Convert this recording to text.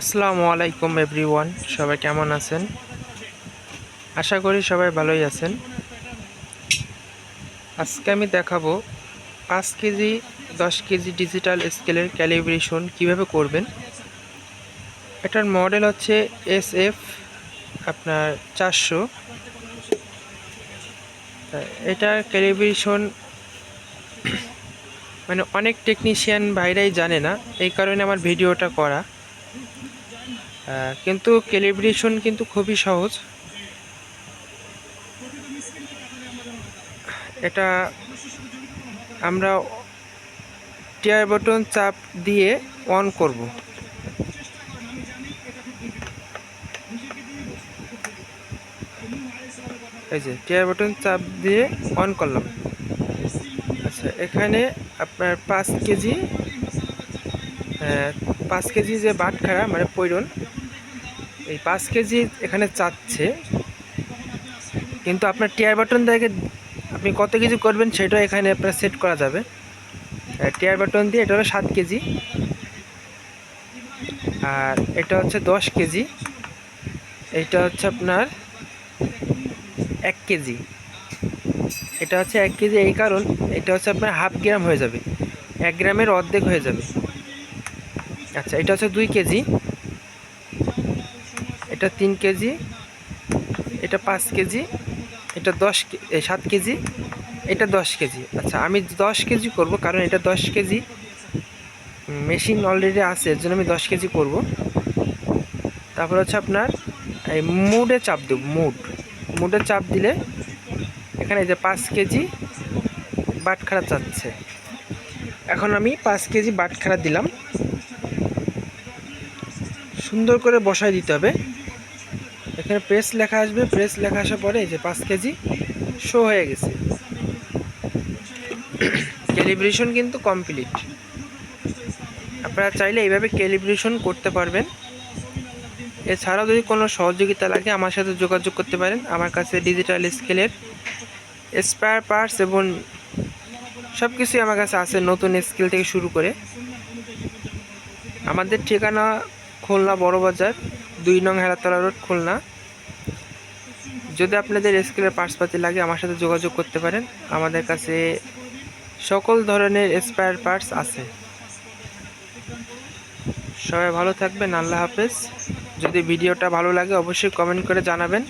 আসসালামু আলাইকুম এভরিওয়ান, সবাই কেমন আছেন? আশা করি সবাই ভালোই আছেন। আজকে আমি দেখাবো পাঁচ কেজি, দশ কেজি ডিজিটাল স্কেলের ক্যালিব্রেশন কীভাবে করবেন। এটার মডেল হচ্ছে এস এফ আপনার চারশো। এটার ক্যালিব্রেশন মানে অনেক টেকনিশিয়ান ভাইরাই জানে না, এই কারণে আমার ভিডিওটা করা। কিন্তু ক্যালিব্রেশন কিন্তু খুবই সহজ। এটা আমরা টিয়ার বাটন চাপ দিয়ে অন করব। এই যে টিয়ার বাটন চাপ দিয়ে অন করলাম। আচ্ছা এখানে আপনার পাঁচ কেজি পাঁচ কেজি যে বাটখারা মানে পৈরন, এই পাঁচ কেজি এখানে চাচ্ছে। কিন্তু আপনার টিয়ার বাটন দেখে আপনি কত কেজি করবেন সেটা এখানে আপনার সেট করা যাবে। টিয়ার বাটন দিয়ে এটা হলো সাত কেজি। আর এটা হচ্ছে দশ কেজি। এটা হচ্ছে আপনার এক কেজি। এটা হচ্ছে এক কেজি, এই কারণ এটা হচ্ছে আপনার হাফ গ্রাম হয়ে যাবে। এক গ্রামের অর্ধেক হয়ে যাবে। আচ্ছা এটা হচ্ছে দুই কেজি। এটা তিন কেজি। এটা পাঁচ কেজি। এটা দশ সাত কেজি। এটা দশ কেজি। আচ্ছা আমি দশ কেজি করব, কারণ এটা দশ কেজি মেশিন অলরেডি আছে, এর জন্য আমি দশ কেজি করব। তারপর হচ্ছে আপনার এই মুডে চাপ দেব, মুড। মুডে চাপ দিলে এখানে যে পাঁচ কেজি বাটখারা চাচ্ছে। এখন আমি পাঁচ কেজি বাটখারা দিলাম। সুন্দর করে বসায় দিতে হবে। এখানে প্রেস লেখা আসবে। প্রেস লেখা আসার পরে যে পাঁচ কেজি শো হয়ে গেছে। ক্যালিব্রেশন কিন্তু কমপ্লিট আপনারা চাইলে এইভাবে ক্যালিব্রেশন করতে পারবেন। এছাড়াও যদি কোনো সহযোগিতা লাগে, আমার সাথে যোগাযোগ করতে পারেন। আমার কাছে ডিজিটাল স্কেলের স্পায়ার পার্টস এবং সব কিছুই আমার কাছে আছে নতুন স্কেল থেকে শুরু করে। আমাদের ঠিকানা খুলনা বড় বাজার, দুই নং হেরাতলা রোড, খুলনা। যদি আপনাদের স্কেলের পার্টসপাতি লাগে, আমার সাথে যোগাযোগ করতে পারেন। আমাদের কাছে সকল ধরনের স্পায়ার পার্টস আছে। সবাই ভালো থাকবেন, আল্লাহ হাফেজ। যদি ভিডিওটা ভালো লাগে অবশ্যই কমেন্ট করে জানাবেন।